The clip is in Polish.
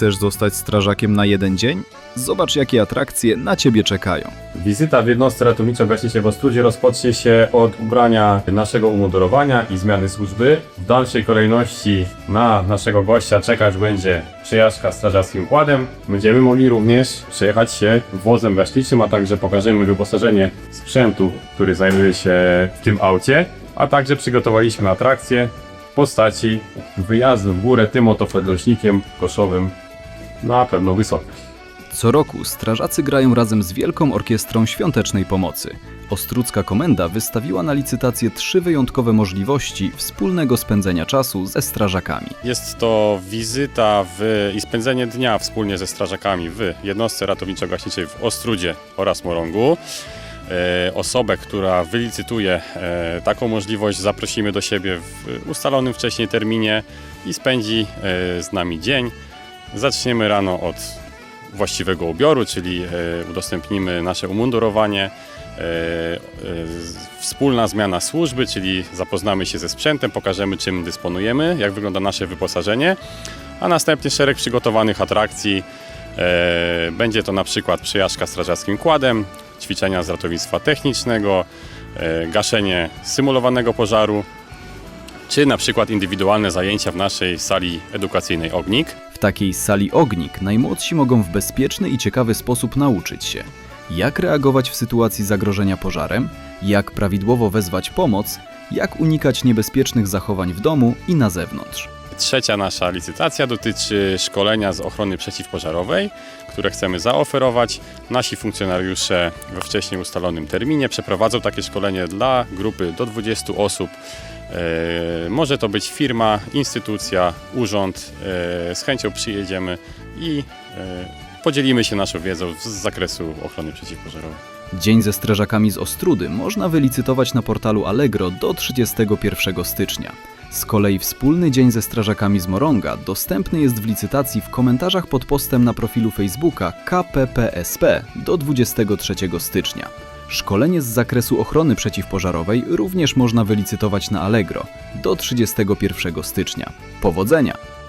Chcesz zostać strażakiem na jeden dzień? Zobacz, jakie atrakcje na ciebie czekają. Wizyta w jednostce ratowniczo-gaśniczej w Ostrudzie rozpocznie się od ubrania naszego umundurowania i zmiany służby. W dalszej kolejności na naszego gościa czekać będzie przejażdżka strażackim kładem. Będziemy mogli również przejechać się wozem gaśniczym, a także pokażemy wyposażenie sprzętu, który znajduje się w tym aucie. A także przygotowaliśmy atrakcję w postaci wyjazdu w górę tym oto koszowym na pewną wysokość. Co roku strażacy grają razem z Wielką Orkiestrą Świątecznej Pomocy. Ostrucka Komenda wystawiła na licytację trzy wyjątkowe możliwości wspólnego spędzenia czasu ze strażakami. Jest to wizyta w, i spędzenie dnia wspólnie ze strażakami w jednostce ratowniczo-gaśniczej w Ostrudzie oraz Morągu. E, Osobę, która wylicytuje e, taką możliwość, zaprosimy do siebie w ustalonym wcześniej terminie i spędzi e, z nami dzień. Zaczniemy rano od właściwego ubioru, czyli e, udostępnimy nasze umundurowanie. E, e, Wspólna zmiana służby, czyli zapoznamy się ze sprzętem, pokażemy czym dysponujemy, jak wygląda nasze wyposażenie, a następnie szereg przygotowanych atrakcji. Będzie to na przykład przejażdżka strażackim kładem, ćwiczenia z ratownictwa technicznego, gaszenie symulowanego pożaru, czy na przykład indywidualne zajęcia w naszej sali edukacyjnej Ognik. Takiej sali ognik najmłodsi mogą w bezpieczny i ciekawy sposób nauczyć się, jak reagować w sytuacji zagrożenia pożarem, jak prawidłowo wezwać pomoc, jak unikać niebezpiecznych zachowań w domu i na zewnątrz. Trzecia nasza licytacja dotyczy szkolenia z ochrony przeciwpożarowej, które chcemy zaoferować. Nasi funkcjonariusze we wcześniej ustalonym terminie przeprowadzą takie szkolenie dla grupy do 20 osób. E, Może to być firma, instytucja, urząd. E, Z chęcią przyjedziemy i e, podzielimy się naszą wiedzą z zakresu ochrony przeciwpożarowej. Dzień ze strażakami z Ostrudy można wylicytować na portalu Allegro do 31 stycznia. Z kolei wspólny dzień ze strażakami z Moronga dostępny jest w licytacji w komentarzach pod postem na profilu Facebooka KPPSP do 23 stycznia. Szkolenie z zakresu ochrony przeciwpożarowej również można wylicytować na Allegro do 31 stycznia. Powodzenia!